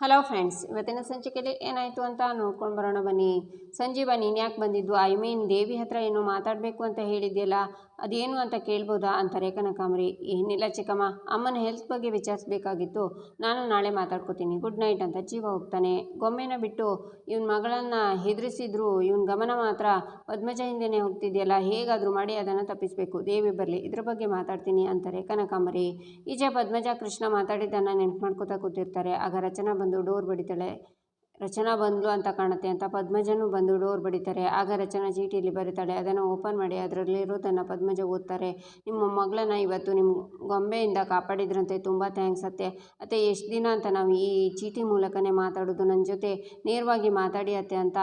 Hello friends, ಇವತ್ತಿನ ಸಂಚಿಕೆಯಲ್ಲಿ ಏನಾಯಿತು ಅಂತ ನೋಡ್ಕೊಂಡು ಬರೋಣ ಬನ್ನಿ. ಸಂಜೀವ ನೀನು ಯಾಕೆ ಬಂದಿದ್ದು? ಐ ಮೀನ್ ದೇವಿ ಹತ್ರ ಏನೋ ಮಾತಾಡಬೇಕು ಅಂತ ಹೇಳಿದ್ಯಲ್ಲ ಅದೇನು ಅಂತ ಕೇಳ್ಬೋದಾ? ಅಂತ ರೇಖನ ಕಾಮರಿ, ಏನಿಲ್ಲ ಚಿಕ್ಕಮ್ಮ, ಅಮ್ಮನ ಹೆಲ್ತ್ ಬಗ್ಗೆ ವಿಚಾರಿಸ್ಬೇಕಾಗಿತ್ತು. ನಾನು ನಾಳೆ ಮಾತಾಡ್ಕೋತೀನಿ. ಗುಡ್ ನೈಟ್ ಅಂತ ಜೀವ ಹೋಗ್ತಾನೆ. ಗೊಂಬೆನ ಬಿಟ್ಟು ಇವನ ಮಗಳನ್ನು ಹೆದರಿಸಿದ್ರು ಇವನ್ ಗಮನ ಮಾತ್ರ ಪದ್ಮಜ ಹಿಂದೆನೇ ಹೋಗ್ತಿದೆಯಲ್ಲ, ಹೇಗಾದರೂ ಮಾಡಿ ಅದನ್ನು ತಪ್ಪಿಸಬೇಕು. ದೇವಿ ಬರಲಿ, ಇದ್ರ ಬಗ್ಗೆ ಮಾತಾಡ್ತೀನಿ ಅಂತಾರೆ ಕನಕಾಂಬರಿ ಈಜೆ ಪದ್ಮಜ ಕೃಷ್ಣ ಮಾತಾಡಿದ್ದನ್ನು ನೆನ್ಪು ಮಾಡ್ಕೋತಾ ಕೂತಿರ್ತಾರೆ. ಆಗ ರಚನಾ ಬಂದು ಡೋರ್ ಬಡಿತಾಳೆ. ರಚನಾ ಬಂದ್ಲು ಅಂತ ಕಾಣುತ್ತೆ ಅಂತ ಪದ್ಮಜನು ಬಂದು ಡೋರ್ ಬಡಿತಾರೆ. ಆಗ ರಚನಾ ಚೀಟಿಯಲ್ಲಿ ಬರೀತಾಳೆ, ಅದನ್ನು ಓಪನ್ ಮಾಡಿ ಅದರಲ್ಲಿರೋದನ್ನು ಪದ್ಮಜ ಓದ್ತಾರೆ. ನಿಮ್ಮ ಮಗಳನ್ನ ಇವತ್ತು ನಿಮ್ಮ ಗೊಂಬೆಯಿಂದ ಕಾಪಾಡಿದ್ರಂತೆ, ತುಂಬ ಥ್ಯಾಂಕ್ಸ್ ಅತ್ತೆ. ಅತ್ತೆ, ಎಷ್ಟು ದಿನ ಅಂತ ನಾವು ಈ ಚೀಟಿ ಮೂಲಕನೇ ಮಾತಾಡೋದು ನನ್ನ ಜೊತೆ ನೇರವಾಗಿ ಮಾತಾಡಿ ಅತ್ತೆ ಅಂತ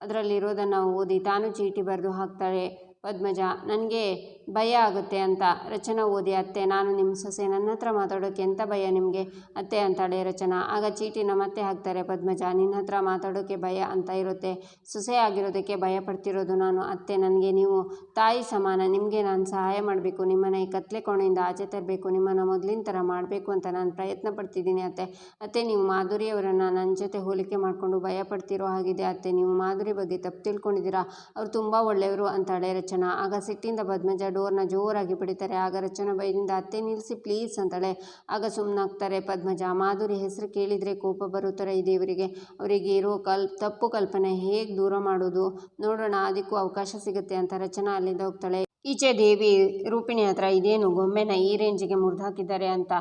ಅದರಲ್ಲಿರೋದನ್ನು ಓದಿ ತಾನು ಚೀಟಿ ಬರೆದು ಹಾಕ್ತಾಳೆ. ಪದ್ಮಜ, ನನಗೆ ಭಯ ಆಗುತ್ತೆ ಅಂತ ರಚನಾ ಓದಿ, ಅತ್ತೆ, ನಾನು ನಿಮ್ಮ ಸೊಸೆ, ನನ್ನ ಹತ್ರ ಮಾತಾಡೋಕ್ಕೆ ಎಂಥ ಭಯ ನಿಮಗೆ? ಅತ್ತೆ ಅಂತಾಳೆ ರಚನಾ, ಆಗ ಚೀಟಿನ ಮತ್ತೆ ಹಾಕ್ತಾರೆ ಪದ್ಮಜ ನಿನ್ನ ಹತ್ರ ಮಾತಾಡೋಕ್ಕೆ ಭಯ ಅಂತ ಇರುತ್ತೆ. ಸೊಸೆ ಆಗಿರೋದಕ್ಕೆ ಭಯ ಪಡ್ತಿರೋದು ನಾನು. ಅತ್ತೆ, ನನಗೆ ನೀವು ತಾಯಿ ಸಮಾನ, ನಿಮಗೆ ನಾನು ಸಹಾಯ ಮಾಡಬೇಕು. ನಿಮ್ಮನ್ನು ಈ ಕತ್ಲೆ ಕೋಣೆಯಿಂದ ಆಚೆ ತರಬೇಕು. ನಿಮ್ಮನ್ನು ಮೊದಲಿನ ಥರ ಮಾಡಬೇಕು ಅಂತ ನಾನು ಪ್ರಯತ್ನ ಪಡ್ತಿದ್ದೀನಿ ಅತ್ತೆ. ಅತ್ತೆ, ನೀವು ಮಾಧುರಿಯವರನ್ನು ನನ್ನ ಜೊತೆ ಹೋಲಿಕೆ ಮಾಡಿಕೊಂಡು ಭಯ ಪಡ್ತಿರೋ ಹಾಗಿದೆ ಅತ್ತೆ. ನೀವು ಮಾಧುರಿ ಬಗ್ಗೆ ತಪ್ಪು ತಿಳ್ಕೊಂಡಿದ್ದೀರಾ? ಅವ್ರು ತುಂಬ ಒಳ್ಳೆಯವರು ಅಂತಾಳೆ ರಚನಾ. ಆಗ ಸಿಟ್ಟಿಂದ ಪದ್ಮಜ ಡೋರ್ನ ಜೋರಾಗಿ ಬಿಡಿತಾರೆ ಆಗ ರಚನ ಬೈದಿಂದ ಅತ್ತೆ ನಿಲ್ಲಿಸಿ ಪ್ಲೀಸ್ ಅಂತಾಳೆ. ಆಗ ಸುಮ್ಮನಾಗ್ತಾರೆ ಪದ್ಮಜ. ಮಾಧುರಿ ಹೆಸರು ಕೇಳಿದರೆ ಕೋಪ ಬರುತ್ತಾರೆ ಈ ದೇವರಿಗೆ. ಅವರಿಗೆ ಇರೋ ಕಲ್, ತಪ್ಪು ಕಲ್ಪನೆ ಹೇಗೆ ದೂರ ಮಾಡೋದು? ನೋಡೋಣ, ಅದಕ್ಕೂ ಅವಕಾಶ ಸಿಗುತ್ತೆ ಅಂತ ರಚನಾ ಅಲ್ಲಿಂದ ಹೋಗ್ತಾಳೆ. ಈಚೆ ದೇವಿ ರೂಪಿಣಿ ಹತ್ರ ಇದೇನು ಗೊಂಬೆನ ಈ ರೇಂಜಿಗೆ ಮುರಿದಾಕಿದ್ದಾರೆ ಅಂತ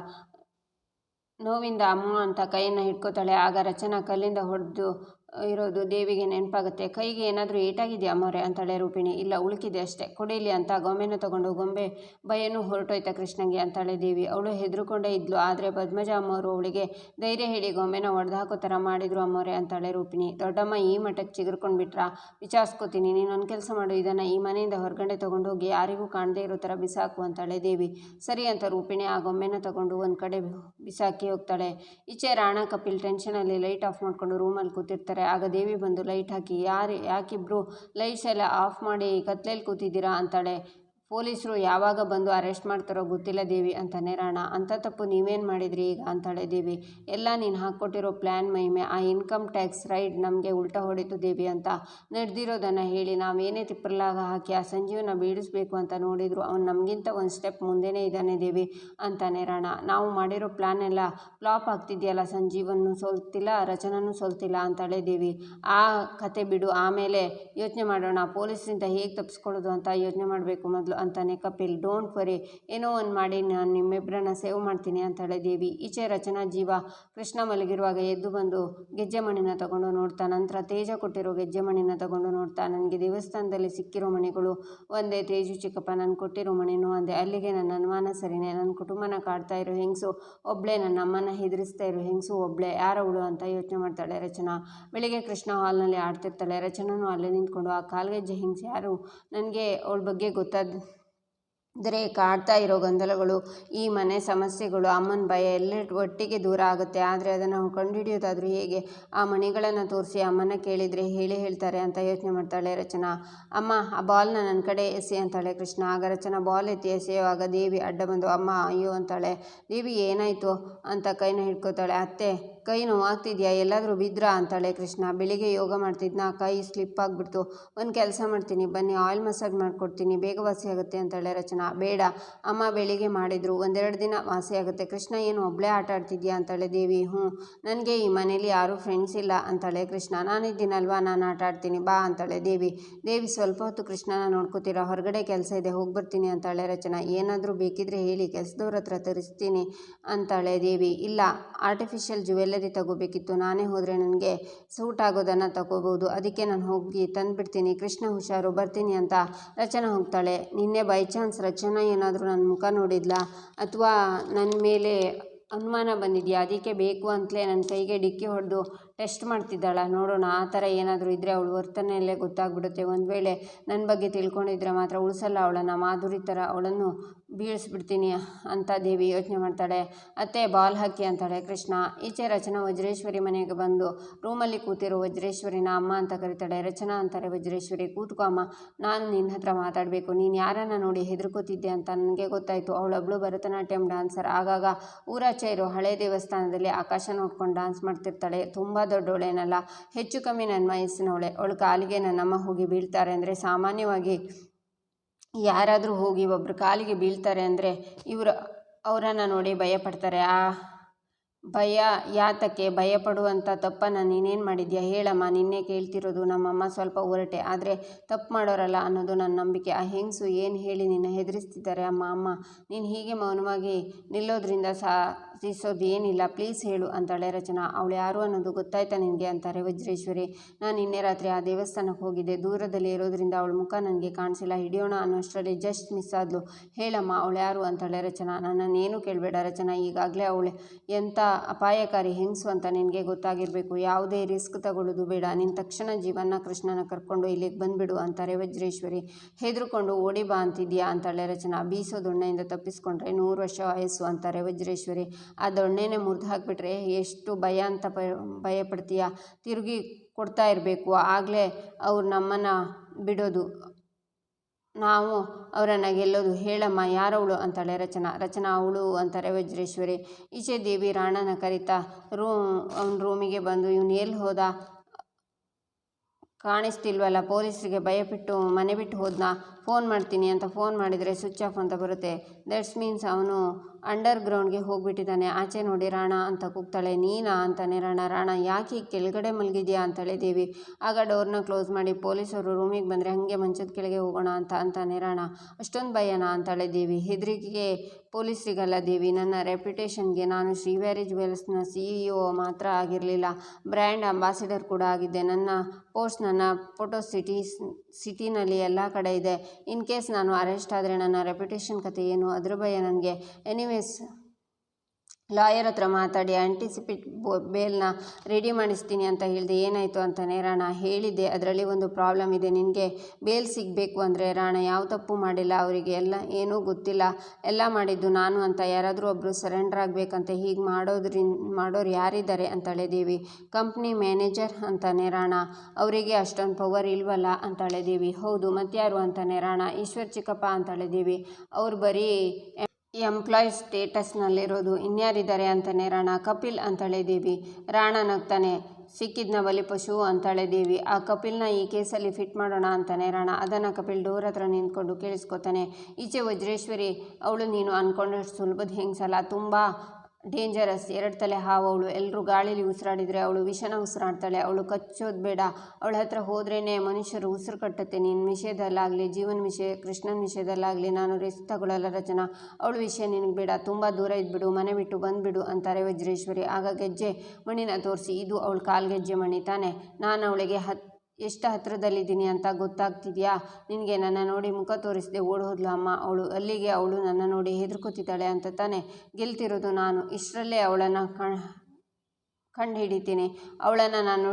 ನೋವಿಂದ ಅಮ್ಮ ಅಂತ ಕೈಯನ್ನು ಹಿಡ್ಕೋತಾಳೆ. ಆಗ ರಚನಾ ಕಲ್ಲಿಂದ ಹೊಡೆದು ಇರೋದು ದೇವಿಗೆ ನೆನಪಾಗುತ್ತೆ. ಕೈಗೆ ಏನಾದರೂ ಏಟಾಗಿದೆಯಾ ಮೊರೆ? ಅಂತಾಳೆ ರೂಪಿಣಿ. ಇಲ್ಲ, ಉಳುಕಿದೆ ಅಷ್ಟೇ. ಕೊಡೀಲಿ ಅಂತ ಗೊಂಬೆನ ತಗೊಂಡು ಗೊಂಬೆ ಭಯನೂ ಹೊರಟೋಯ್ತಾ ಕೃಷ್ಣಂಗೆ ಅಂತಾಳೆ ದೇವಿ. ಅವಳು ಹೆದರುಕೊಂಡೇ ಇದ್ಲು. ಆದರೆ ಪದ್ಮಜ ಅಮ್ಮವರು ಅವಳಿಗೆ ಧೈರ್ಯ ಹೇಳಿ ಗೊಂಬೆನ ಹಾಕೋ ಥರ ಮಾಡಿದ್ರು ಅಮ್ಮೋರೆ ಅಂತಾಳೆ ರೂಪಿಣಿ. ದೊಡ್ಡಮ್ಮ ಈ ಮಠಕ್ಕೆ ಚಿಗುರ್ಕೊಂಡು ಬಿಟ್ರಾ? ವಿಚಾರಿಸ್ಕೋತೀನಿ. ನೀನು ಒಂದು ಕೆಲಸ ಮಾಡು. ಇದನ್ನು ಈ ಮನೆಯಿಂದ ಹೊರಗಡೆ ತೊಗೊಂಡೋಗಿ ಯಾರಿಗೂ ಕಾಣದೇ ಇರೋ ಥರ ಬಿಸಾಕು ಅಂತಾಳೆ ದೇವಿ. ಸರಿ ಅಂತ ರೂಪಿಣಿ ಆ ಗೊಂಬೆನ ತಗೊಂಡು ಒಂದು ಕಡೆ ಬಿಸಾಕಿ ಹೋಗ್ತಾಳೆ. ಈಚೆ ರಾಣಾ ಕಪಿಲ್ ಟೆನ್ಷನಲ್ಲಿ ಲೈಟ್ ಆಫ್ ಮಾಡಿಕೊಂಡು ರೂಮಲ್ಲಿ ಕೂತಿರ್ತಾರೆ. ಆಗ ದೇವಿ ಬಂದು ಲೈಟ್ ಹಾಕಿ ಯಾರು ಯಾಕಿಬ್ರು ಲೈಟ್ಸ್ ಎಲ್ಲ ಆಫ್ ಮಾಡಿ ಕತ್ಲೇಲಿ ಕೂತಿದ್ದೀರಾ? ಅಂತಾಳೆ. ಪೊಲೀಸರು ಯಾವಾಗ ಬಂದು ಅರೆಸ್ಟ್ ಮಾಡ್ತಾರೋ ಗೊತ್ತಿಲ್ಲ ದೇವಿ ಅಂತಾನೆ ರಾಣ ಅಂಥ ತಪ್ಪು ನೀವೇನು ಮಾಡಿದ್ರಿ ಈಗ ಅಂತಾಳೆ ದೇವಿ. ಎಲ್ಲ ನೀನು ಹಾಕ್ಕೊಟ್ಟಿರೋ ಪ್ಲ್ಯಾನ್ ಮಹಿಮೆ, ಆ ಇನ್ಕಮ್ ಟ್ಯಾಕ್ಸ್ ರೈಡ್ ನಮಗೆ ಉಲ್ಟಾ ಹೊಡಿತು ದೇವಿ ಅಂತ. ನಡೆದಿರೋದನ್ನು ಹೇಳಿ ನಾವೇನೇ ತಿಪ್ಪರ್ಲಾಗ ಹಾಕಿ ಆ ಸಂಜೀವನ ಬೀಳಿಸ್ಬೇಕು ಅಂತ ನೋಡಿದ್ರು, ಅವ್ನು ನಮಗಿಂತ ಒಂದು ಸ್ಟೆಪ್ ಮುಂದೆನೇ ಇದ್ದಾನೆ ದೇವಿ ಅಂತಾನೆ ರಾಣ. ನಾವು ಮಾಡಿರೋ ಪ್ಲ್ಯಾನ್ ಎಲ್ಲ ಫ್ಲಾಪ್ ಆಗ್ತಿದೆಯಲ್ಲ, ಸಂಜೀವನ್ನು ಸೋಲ್ತಿಲ್ಲ ರಚನೂ ಸೋಲ್ತಿಲ್ಲ ಅಂತಾಳೆ ದೇವಿ. ಆ ಕತೆ ಬಿಡು, ಆಮೇಲೆ ಯೋಚನೆ ಮಾಡೋಣ, ಪೊಲೀಸರಿಂದ ಹೇಗೆ ತಪ್ಪಿಸ್ಕೊಳ್ಳೋದು ಅಂತ ಯೋಚನೆ ಮಾಡಬೇಕು ಮೊದಲು. ಅಂತಾನೆ ಕಪಿಲ್ ಡೋಂಟ್ ವರಿ ಏನೋ ಒಂದು ಮಾಡಿ ನಾನು ನಿಮ್ಮಿಬ್ಬರನ್ನ ಸೇವ್ ಮಾಡ್ತೀನಿ ಅಂತಾಳೆ ದೇವಿ. ಈಚೆ ರಚನಾ ಜೀವ ಕೃಷ್ಣ ಮಲಗಿರುವಾಗ ಎದ್ದು ಬಂದು ಗೆಜ್ಜೆ ಮಣಿನ ತಗೊಂಡು ನೋಡ್ತಾ, ನಂತರ ತೇಜ ಕೊಟ್ಟಿರೋ ಗೆಜ್ಜೆ ಮಣಿನ ತಗೊಂಡು ನೋಡ್ತಾ, ನನಗೆ ದೇವಸ್ಥಾನದಲ್ಲಿ ಸಿಕ್ಕಿರೋ ಮಣಿಗಳು ಒಂದೇ ತೇಜು ಚಿಕ್ಕಪ್ಪ, ನಾನು ಕೊಟ್ಟಿರೋ ಮಣಿನೂ ಅಂದೆ ಅಲ್ಲಿಗೆ ನನ್ನ ಅನುಮಾನ ಸರಿನೇ. ನನ್ನ ಕುಟುಂಬನ ಕಾಡ್ತಾ ಇರೋ ಹೆಂಗಸು ಒಬ್ಬಳೇ ನನ್ನ ಅಮ್ಮನ ಹೆದರಿಸ್ತಾ ಇರೋ ಹೆಂಗಸು ಒಬ್ಬಳೇ ಯಾರವಳು ಅಂತ ಯೋಚನೆ ಮಾಡ್ತಾಳೆ ರಚನಾ. ಬೆಳಿಗ್ಗೆ ಕೃಷ್ಣ ಹಾಲ್ನಲ್ಲಿ ಆಡ್ತಿರ್ತಾಳೆ. ರಚನೂ ಅಲ್ಲೇ ನಿಂತ್ಕೊಂಡು ಆ ಕಾಲ್ಗೆಜ್ಜೆ ಹೆಂಗಸು ಯಾರು? ನನಗೆ ಅವಳ ಬಗ್ಗೆ ಗೊತ್ತಾದ ದರೆ ಕಾಡ್ತಾ ಇರೋ ಗೊಂದಲಗಳು, ಈ ಮನೆ ಸಮಸ್ಯೆಗಳು ಅಮ್ಮನ ಭಯ ಎಲ್ಲ ಒಟ್ಟಿಗೆ ದೂರ ಆಗುತ್ತೆ. ಆದರೆ ಅದನ್ನು ಕಂಡುಹಿಡಿಯೋದಾದರೂ ಹೇಗೆ? ಆ ಮಣಿಗಳನ್ನು ತೋರಿಸಿ ಅಮ್ಮನ ಕೇಳಿದರೆ ಹೇಳಿ ಹೇಳ್ತಾರೆ ಅಂತ ಯೋಚನೆ ಮಾಡ್ತಾಳೆ ರಚನಾ. ಅಮ್ಮ, ಆ ಬಾಲ್ನ ನನ್ನ ಕಡೆ ಎಸೆ ಅಂತಾಳೆ ಕೃಷ್ಣ. ಆಗ ರಚನಾ ಬಾಲ್ ಎತ್ತಿ ಎಸೆಯುವಾಗ ದೇವಿ ಅಡ್ಡ ಬಂದು, ಅಮ್ಮ, ಅಯ್ಯೋ ಅಂತಾಳೆ. ದೇವಿ, ಏನಾಯಿತು? ಅಂತ ಕೈನ ಹಿಡ್ಕೋತಾಳೆ. ಅತ್ತೆ ಕೈ ನೋವಾಗ್ತಿದ್ಯಾ? ಎಲ್ಲಾದರೂ ಬಿದ್ರಾ ಅಂತಾಳೆ ಕೃಷ್ಣ. ಬೆಳಿಗ್ಗೆ ಯೋಗ ಮಾಡ್ತಿದ್ನ, ಕೈ ಸ್ಲಿಪ್ ಆಗಿಬಿಡ್ತು. ಒಂದು ಕೆಲಸ ಮಾಡ್ತೀನಿ, ಬನ್ನಿ, ಆಯಿಲ್ ಮಸಾಜ್ ಮಾಡಿಕೊಡ್ತೀನಿ, ಬೇಗ ವಾಸಿ ಆಗುತ್ತೆ ಅಂತಾಳೆ ರಚನಾ. ಬೇಡ, ಅಮ್ಮ ಬೆಳಿಗ್ಗೆ ಮಾಡಿದರು, ಒಂದೆರಡು ದಿನ ವಾಸಿ ಆಗುತ್ತೆ. ಕೃಷ್ಣ, ಏನು ಒಬ್ಬಳೇ ಆಟ ಆಡ್ತಿದ್ಯಾ ಅಂತಾಳೆ ದೇವಿ. ಹ್ಞೂ, ನನಗೆ ಈ ಮನೇಲಿ ಯಾರೂ ಫ್ರೆಂಡ್ಸ್ ಇಲ್ಲ ಅಂತಾಳೆ ಕೃಷ್ಣ. ನಾನಿದ್ದೀನಲ್ವಾ, ನಾನು ಆಟ ಆಡ್ತೀನಿ, ಬಾ ಅಂತಾಳೆ ದೇವಿ. ದೇವಿ, ಸ್ವಲ್ಪ ಹೊತ್ತು ಕೃಷ್ಣನ ನೋಡ್ಕೋತೀರಾ? ಹೊರಗಡೆ ಕೆಲಸ ಇದೆ, ಹೋಗಿ ಬರ್ತೀನಿ ಅಂತಾಳೆ ರಚನಾ. ಏನಾದರೂ ಬೇಕಿದ್ರೆ ಹೇಳಿ, ಕೆಲಸದವ್ರ ಹತ್ರ ತರಿಸ್ತೀನಿ ಅಂತಾಳೆ ದೇವಿ. ಇಲ್ಲ ಆರ್ಟಿಫಿಷಿಯಲ್ ಜುವೆಲ್ಲರಿ ತಗೋಬೇಕಿತ್ತು. ನಾನೇ ಹೋದರೆ ನನಗೆ ಸೂಟ್ ಆಗೋದನ್ನು ತಗೋಬೋದು. ಅದಕ್ಕೆ ನಾನು ಹೋಗಿ ತಂದುಬಿಡ್ತೀನಿ. ಕೃಷ್ಣ ಹುಷಾರು, ಬರ್ತೀನಿ ಅಂತ ರಚನಾ ಹೋಗ್ತಾಳೆ. ನಿನ್ನೆ ಬೈ ಚಾನ್ಸ್ ರಚನಾ ಏನಾದರೂ ನನ್ನ ಮುಖ ನೋಡಿದ್ಲಾ? ಅಥವಾ ನನ್ನ ಮೇಲೆ ಅನುಮಾನ ಬಂದಿದೆಯಾ? ಅದಕ್ಕೆ ಬೇಕು ಅಂತಲೇ ನನ್ನ ಕೈಗೆ ಡಿಕ್ಕಿ ಹೊಡೆದು ಟೆಸ್ಟ್ ಮಾಡ್ತಿದ್ದಾಳ? ನೋಡೋಣ. ಆ ಥರ ಏನಾದರೂ ಇದ್ದರೆ ಅವಳು ವರ್ತನೆಯಲ್ಲೇ ಗೊತ್ತಾಗ್ಬಿಡುತ್ತೆ. ಒಂದು ವೇಳೆ ನನ್ನ ಬಗ್ಗೆ ತಿಳ್ಕೊಂಡಿದ್ರೆ ಮಾತ್ರ ಉಳಿಸಲ್ಲ ಅವಳನ್ನು. ಮಾಧುರಿ ಥರ ಅವಳನ್ನು ಬೀಳಿಸ್ಬಿಡ್ತೀನಿ ಅಂತ ದೇವಿ ಯೋಚನೆ ಮಾಡ್ತಾಳೆ. ಅತ್ತೆ ಬಾಲ್ ಹಾಕಿ ಅಂತಾಳೆ, ಕೃಷ್ಣ, ಈಚೆ ರಚನಾ ವಜ್ರೇಶ್ವರಿ ಮನೆಗೆ ಬಂದು ರೂಮಲ್ಲಿ ಕೂತಿರೋ ವಜ್ರೇಶ್ವರಿನ ಅಮ್ಮ ಅಂತ ಕರೀತಾಳೆ. ರಚನಾ ಅಂತಾರೆ, ವಜ್ರೇಶ್ವರಿ, ಕೂತ್ಕೋ ಅಮ್ಮ. ನಾನು ನಿನ್ನ ಹತ್ರ ಮಾತಾಡಬೇಕು. ನೀನು ಯಾರನ್ನ ನೋಡಿ ಹೆದರ್ಕೋತಿದ್ದೆ ಅಂತ ನನಗೆ ಗೊತ್ತಾಯಿತು. ಅವಳೊಬ್ಳು ಭರತನಾಟ್ಯಂ ಡಾನ್ಸರ್. ಆಗಾಗ ಊರಾಚೆ ಇರೋ ಹಳೆ ದೇವಸ್ಥಾನದಲ್ಲಿ ಆಕಾಶ ನೋಡ್ಕೊಂಡು ಡಾನ್ಸ್ ಮಾಡ್ತಿರ್ತಾಳೆ. ತುಂಬ ದೊಡ್ಡವಳೇನಲ್ಲ, ಹೆಚ್ಚು ಕಮ್ಮಿ ನನ್ನ ವಯಸ್ಸಿನವಳೆ. ಅವಳು ಕಾಲಿಗೆ ನನ್ನಮ್ಮ ಹೋಗಿ ಬೀಳ್ತಾರೆ ಅಂದರೆ ಸಾಮಾನ್ಯವಾಗಿ ಯಾರಾದರೂ ಹೋಗಿ ಒಬ್ಬರು ಕಾಲಿಗೆ ಬೀಳ್ತಾರೆ ಅಂದರೆ ಇವರು ಅವರನ್ನು ನೋಡಿ ಭಯಪಡ್ತಾರೆ. ಆ ಭಯ, ಯಾತಕ್ಕೆ ಭಯಪಡುವಂಥ ತಪ್ಪನ್ನು ನೀನೇನು ಮಾಡಿದ್ಯಾ? ಹೇಳಮ್ಮ, ನಿನ್ನೆ ಕೇಳ್ತಿರೋದು ನಮ್ಮಮ್ಮ ಸ್ವಲ್ಪ ಹೊರಟೆ ಆದರೆ ತಪ್ಪು ಮಾಡೋರಲ್ಲ ಅನ್ನೋದು ನನ್ನ ನಂಬಿಕೆ. ಆ ಹೆಂಗಸು ಏನು ಹೇಳಿ ನಿನ್ನ ಹೆದರಿಸ್ತಿದ್ದಾರೆ ಅಮ್ಮ ಅಮ್ಮ, ನೀನು ಹೀಗೆ ಮೌನವಾಗಿ ನಿಲ್ಲೋದ್ರಿಂದ ಸಾಧಿಸೋದು ಏನಿಲ್ಲ. ಪ್ಲೀಸ್ ಹೇಳು ಅಂತಾಳೆ ರಚನಾ. ಅವಳು ಯಾರು ಅನ್ನೋದು ಗೊತ್ತಾಯ್ತಾ ನಿನಗೆ? ಅಂತಾರೆ ವಜ್ರೇಶ್ವರಿ. ನಾನು ನಿನ್ನೆ ರಾತ್ರಿ ಆ ದೇವಸ್ಥಾನಕ್ಕೆ ಹೋಗಿದ್ದೆ. ದೂರದಲ್ಲಿ ಇರೋದ್ರಿಂದ ಅವಳ ಮುಖ ನನಗೆ ಕಾಣಿಸಿಲ್ಲ. ಹಿಡಿಯೋಣ ಅನ್ನೋಷ್ಟರಲ್ಲಿ ಜಸ್ಟ್ ಮಿಸ್ ಆದ್ಲು. ಹೇಳಮ್ಮ, ಅವಳು ಯಾರು? ಅಂತಾಳೆ ರಚನಾ. ನನ್ನನ್ನೇನು ಕೇಳಬೇಡ ರಚನಾ. ಈಗಾಗಲೇ ಅವಳು ಎಂಥ ಅಪಾಯಕಾರಿ ಹೆಂಗಸು ಅಂತ ನಿನಗೆ ಗೊತ್ತಾಗಿರಬೇಕು. ಯಾವುದೇ ರಿಸ್ಕ್ ತಗೊಳ್ಳೋದು ಬೇಡ. ನಿನ್ನ ತಕ್ಷಣ ಜೀವನ ಕೃಷ್ಣನ ಕರ್ಕೊಂಡು ಇಲ್ಲಿಗೆ ಬಂದುಬಿಡು ಅಂತಾರೆ ವಜ್ರೇಶ್ವರಿ. ಹೆದರ್ಕೊಂಡು, ಓಡಿ ಬಾ ಅಂತಿದ್ಯಾ? ಅಂತಾಳೆ ರಚನಾ ಬೀಸೋ ದೊಣ್ಣೆಯಿಂದ ತಪ್ಪಿಸ್ಕೊಂಡ್ರೆ ನೂರು ವರ್ಷ ವಯಸ್ಸು ಅಂತಾರೆ ವಜ್ರೇಶ್ವರಿ. ಆ ದೊಣ್ಣೆನೇ ಮುರಿದು ಹಾಕಿಬಿಟ್ರೆ ಎಷ್ಟು ಭಯ ಅಂತ ಭಯ ಪಡ್ತೀಯ ತಿರುಗಿ ಕೊಡ್ತಾ ಇರಬೇಕು. ಆಗಲೇ ಅವ್ರು ನಮ್ಮನ್ನು ಬಿಡೋದು. ನಾವು ಅವರನ್ನು ಗೆಲ್ಲೋದು, ಹೇಳಮ್ಮ ಯಾರವಳು ಅಂತಾಳೆ ರಚನಾ. ರಚನಾ, ಅವಳು ಅಂತಾರೆ ವಜ್ರೇಶ್ವರಿ. ಈಚೆ ದೇವಿ ರಾಣನ ಕರಿತಾ ರೂ ಅವನ ರೂಮಿಗೆ ಬಂದು, ಇವನು ಎಲ್ಲಿ ಹೋದ? ಕಾಣಿಸ್ತಿಲ್ವಲ್ಲ, ಪೊಲೀಸರಿಗೆ ಭಯಪಟ್ಟು ಮನೆ ಬಿಟ್ಟು ಹೋದ್ನಾ? ಫೋನ್ ಮಾಡ್ತೀನಿ ಅಂತ ಫೋನ್ ಮಾಡಿದರೆ ಸ್ವಿಚ್ ಆಫ್ ಅಂತ ಬರುತ್ತೆ. ದಟ್ಸ್ ಮೀನ್ಸ್ ಅವನು ಅಂಡರ್ ಗ್ರೌಂಡ್ಗೆ ಹೋಗಿಬಿಟ್ಟಿದ್ದಾನೆ. ಆಚೆ ನೋಡಿ ರಾಣ ಅಂತ ಕೂಗ್ತಾಳೆ. ನೀನಾ ಅಂತಾನೆ ರಾಣ. ರಾಣ, ಯಾಕೆ ಕೆಳಗಡೆ ಮಲಗಿದ್ಯಾ ಅಂತಾಳೆ ದೇವಿ ಆಗ ಡೋರ್ನ ಕ್ಲೋಸ್ ಮಾಡಿ ಪೊಲೀಸರು ರೂಮಿಗೆ ಬಂದರೆ ಹಾಗೆ ಮಂಚದ ಕೆಳಗೆ ಹೋಗೋಣ ಅಂತ ಅಂತಾನೆ ನಿರಾಣ ಅಷ್ಟೊಂದು ಭಯನಾ ಅಂತಾಳೆ ದೇವಿ ಹೆದರಿಕೆಗೆ ಪೊಲೀಸರಿಗಲ್ಲ ದೇವಿ. ನನ್ನ ರೆಪ್ಯುಟೇಷನ್ಗೆ ನಾನು ಶ್ರೀವ್ಯಾರಿ ಜುವೆಲ್ಸ್ನ ಸಿ ಇ ಒ ಮಾತ್ರ ಆಗಿರಲಿಲ್ಲ. ಬ್ರ್ಯಾಂಡ್ ಅಂಬಾಸಿಡರ್ ಕೂಡ ಆಗಿದ್ದೆ. ನನ್ನ ಪೋಸ್ಟ್ ನನ್ನ ಫೋಟೋ ಸಿಟೀಸ್ ಸಿಟಿನಲ್ಲಿ ಎಲ್ಲ ಕಡೆ ಇದೆ. ಇನ್ ಕೇಸ್ ನಾನು ಅರೆಸ್ಟ್ ಆದರೆ ನನ್ನ ರೆಪ್ಯುಟೇಷನ್ ಕತೆ ಏನು? ಅದ್ರ ಭಯ ನನಗೆ. ಎನಿವೇಸ್ ಲಾಯರ್ ಹತ್ರ ಮಾತಾಡಿ ಆಂಟಿಸಿಪೇಟ್ ಬೋ ಬೇಲ್ನ ರೆಡಿ ಮಾಡಿಸ್ತೀನಿ ಅಂತ ಹೇಳಿದೆ, ಏನಾಯಿತು ಅಂತಾನೆ ರಾಣ ಹೇಳಿದೆ ಅದರಲ್ಲಿ ಒಂದು ಪ್ರಾಬ್ಲಮ್ ಇದೆ. ನಿನಗೆ ಬೇಲ್ ಸಿಗಬೇಕು ಅಂದರೆ ರಾಣ ಯಾವ ತಪ್ಪು ಮಾಡಿಲ್ಲ ಅವರಿಗೆ. ಎಲ್ಲ ಏನೂ ಗೊತ್ತಿಲ್ಲ. ಎಲ್ಲ ಮಾಡಿದ್ದು ನಾನು ಅಂತ. ಯಾರಾದರೂ ಒಬ್ಬರು ಸರೆಂಡರ್ ಆಗಬೇಕಂತ. ಹೀಗೆ ಮಾಡೋದ್ರಿಂದ ಮಾಡೋರು ಯಾರಿದ್ದಾರೆ? ಅಂತಾಳೆ ದೇವಿ. ಕಂಪ್ನಿ ಮ್ಯಾನೇಜರ್ ಅಂತಾನೆ ರಾಣ. ಅವರಿಗೆ ಅಷ್ಟೊಂದು ಪವರ್ ಇಲ್ವಲ್ಲ? ಅಂತಾಳೆ ದೇವಿ. ಹೌದು ಮತ್ತಾರು ಅಂತಾನೆ ರಾಣ. ಈಶ್ವರ್ ಚಿಕ್ಕಪ್ಪ, ಅಂತಾಳೆ ದೇವಿ. ಅವ್ರು ಬರೀ ಎಂಪ್ಲಾಯ್ ಸ್ಟೇಟಸ್ನಲ್ಲಿರೋದು ಇನ್ಯಾರಿದ್ದಾರೆ ಅಂತಾನೆ ರಾಣ ಕಪಿಲ್ ಅಂತಾಳೆ ದೇವಿ ರಾಣ ನಗ್ತಾನೆ, ಸಿಕ್ಕಿದ್ನ ಬಲಿಪಶು ಅಂತಾಳೆ ದೇವಿ ಆ ಕಪಿಲ್ನ ಈ ಕೇಸಲ್ಲಿ ಫಿಟ್ ಮಾಡೋಣ ಅಂತಾನೆ ರಾಣ. ಅದನ್ನು ಕಪಿಲ್ ಡೋರ್ ಹತ್ರ ನಿಂತ್ಕೊಂಡು ಕೇಳಿಸ್ಕೊತಾನೆ, ಈಚೆ ವಜ್ರೇಶ್ವರಿ, ಅವಳು ನೀನು ಅಂದ್ಕೊಂಡಷ್ಟು ಸುಲಭದ ಹೆಂಗಸಲ್ಲ, ತುಂಬ ಡೇಂಜರಸ್ ಎರಡು ತಲೆ ಹಾವು ಅವಳು. ಎಲ್ಲರೂ ಗಾಳಿಲಿ ಉಸಿರಾಡಿದರೆ ಅವಳು ವಿಷನ ಉಸಿರಾಡ್ತಾಳೆ. ಅವಳು ಕಚ್ಚೋದು ಬೇಡ. ಅವಳ ಹತ್ರ ಹೋದ್ರೇ ಮನುಷ್ಯರು ಉಸಿರು ಕಟ್ಟುತ್ತೆ. ನಿನ್ನ ವಿಷಯದಲ್ಲಾಗಲಿ, ಜೀವನ ವಿಷಯ, ಕೃಷ್ಣನ ವಿಷಯದಲ್ಲಾಗಲಿ ನಾನು ರಿಸ್ಕ್ ತಗೊಳ್ಳಲ್ಲ ರಚನಾ. ಅವಳ ವಿಷಯ ನಿನಗೆ ಬೇಡ. ತುಂಬ ದೂರ ಇದ್ಬಿಡು. ಮನೆ ಬಿಟ್ಟು ಬಂದುಬಿಡು ಅಂತಾರೆ ವಜ್ರೇಶ್ವರಿ. ಆಗ ಗೆಜ್ಜೆ ಮಣಿನ ತೋರಿಸಿ. ಇದು ಅವಳು ಕಾಲ್ಗೆಜ್ಜೆ ಮಣಿ ತಾನೆ. ನಾನು ಅವಳಿಗೆ ಹತ್ತು ಎಷ್ಟು ಹತ್ತಿರದಲ್ಲಿದ್ದೀನಿ ಅಂತ ಗೊತ್ತಾಗ್ತಿದೆಯಾ? ನಿನಗೆ ನನ್ನ ನೋಡಿ ಮುಖ ತೋರಿಸದೆ ಓಡೋದ್ಲು ಅಮ್ಮ. ಅವಳು ಅಲ್ಲಿಗೆ, ಅವಳು ನನ್ನ ನೋಡಿ ಹೆದರ್ಕೋತಿದ್ದಾಳೆ ಅಂತ ತಾನೆ ಗೆಲ್ತಿರೋದು ನಾನು. ಇಷ್ಟರಲ್ಲೇ ಅವಳನ್ನು ಕಂಡು ಹಿಡಿತೀನಿ ಅವಳನ್ನು ನಾನು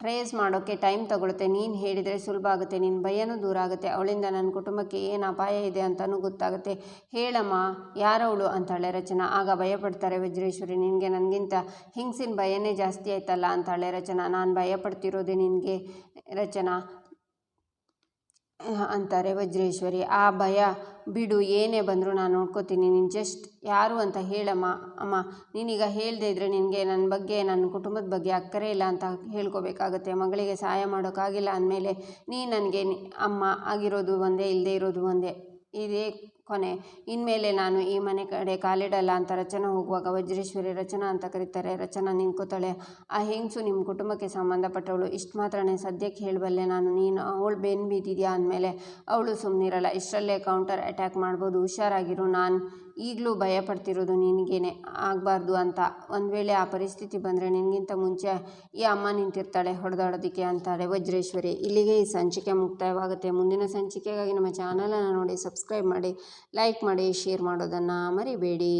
ಟ್ರೇಸ್ ಮಾಡೋಕ್ಕೆ ಟೈಮ್ ತಗೊಳುತ್ತೆ ನೀನು ಹೇಳಿದರೆ ಸುಲಭ ಆಗುತ್ತೆ ನಿನ್ನ ಭಯನೂ ದೂರ ಆಗುತ್ತೆ. ಅವಳಿಂದ ನನ್ನ ಕುಟುಂಬಕ್ಕೆ ಏನು ಅಪಾಯ ಇದೆ ಅಂತಲೂ ಗೊತ್ತಾಗುತ್ತೆ. ಹೇಳಮ್ಮ, ಯಾರವಳು? ಅಂತಾಳೆ ರಚನಾ. ಆಗ ಭಯಪಡ್ತಾರೆ ವಜ್ರೇಶ್ವರಿ, ನಿನಗೆ ನನಗಿಂತ ಹಿಂಗ್ಸಿನ ಭಯನೇ ಜಾಸ್ತಿ ಆಯ್ತಲ್ಲ? ಅಂತಾಳೆ ರಚನಾ. ನಾನು ಭಯಪಡ್ತಿರೋದೆ ನಿನಗೆ ರಚನಾ. ಅಂತಾರೆ ವಜ್ರೇಶ್ವರಿ. ಆ ಭಯ, ಬಿಡು, ಏನೇ ಬಂದರೂ ನಾನು ನೋಡ್ಕೋತೀನಿ. ನೀನು ಜಸ್ಟ್ ಯಾರು ಅಂತ ಹೇಳಮ್ಮ. ಅಮ್ಮ, ನೀನೀಗ ಹೇಳದೇ ಇದ್ದರೆ ನಿನಗೆ ನನ್ನ ಬಗ್ಗೆ ನನ್ನ ಕುಟುಂಬದ ಬಗ್ಗೆ ಅಕ್ಕರೆ ಇಲ್ಲ ಅಂತ ಹೇಳ್ಕೋಬೇಕಾಗತ್ತೆ. ಮಗಳಿಗೆ ಸಹಾಯ ಮಾಡೋಕ್ಕಾಗಿಲ್ಲ ಅಂದಮೇಲೆ ನೀ ನನಗೆ, ಅಮ್ಮ, ಆಗಿರೋದು ಒಂದೇ ಇಲ್ಲದೆ ಇರೋದು ಒಂದೇ. ಇದೇ ಕೊನೆ. ಇನ್ಮೇಲೆ ನಾನು ಈ ಮನೆ ಕಡೆ ಕಾಲಿಡಲ್ಲ ಅಂತ ರಚನಾ ಹೋಗುವಾಗ ವಜ್ರೇಶ್ವರಿ ರಚನಾ ಅಂತ ಕರೀತಾರೆ. ರಚನಾ ನಿಂಕುತ್ತಾಳೆ ಆ ಹೆಂಗಸು ನಿಮ್ಮ ಕುಟುಂಬಕ್ಕೆ ಸಂಬಂಧಪಟ್ಟವಳು? ಇಷ್ಟು ಮಾತ್ರನೇ ಸದ್ಯಕ್ಕೆ ಹೇಳಬಲ್ಲೆ ನಾನು. ನೀನು ಅವಳು ಬೆನ್ನು ಬಿದ್ದಿದೆಯಾ ಅಂದಮೇಲೆ, ಅವಳು ಸುಮ್ಮನಿರಲ್ಲ ಇಷ್ಟರಲ್ಲೇ ಕೌಂಟರ್ ಅಟ್ಯಾಕ್ ಮಾಡ್ಬೋದು. ಹುಷಾರಾಗಿರು. ನಾನು ಈಗಲೂ ಭಯಪಡ್ತಿರೋದು ನಿನಗೇನೆ ಆಗಬಾರ್ದು ಅಂತ. ಒಂದು ವೇಳೆ ಆ ಪರಿಸ್ಥಿತಿ ಬಂದರೆ ನಿನಗಿಂತ ಮುಂಚೆ ಈ ಅಮ್ಮ ನಿಂತಿರ್ತಾಳೆ ಹೊಡೆದಾಡೋದಕ್ಕೆ ಅಂತಾರೆ ವಜ್ರೇಶ್ವರಿ. ಇಲ್ಲಿಗೆ ಈ ಸಂಚಿಕೆ ಮುಕ್ತಾಯವಾಗುತ್ತೆ. ಮುಂದಿನ ಸಂಚಿಕೆಗಾಗಿ ನಮ್ಮ ಚಾನಲನ್ನು ನೋಡಿ, ಸಬ್ಸ್ಕ್ರೈಬ್ ಮಾಡಿ, ಲೈಕ್ ಮಾಡಿ, ಶೇರ್ ಮಾಡೋದನ್ನು ಮರಿಬೇಡಿ.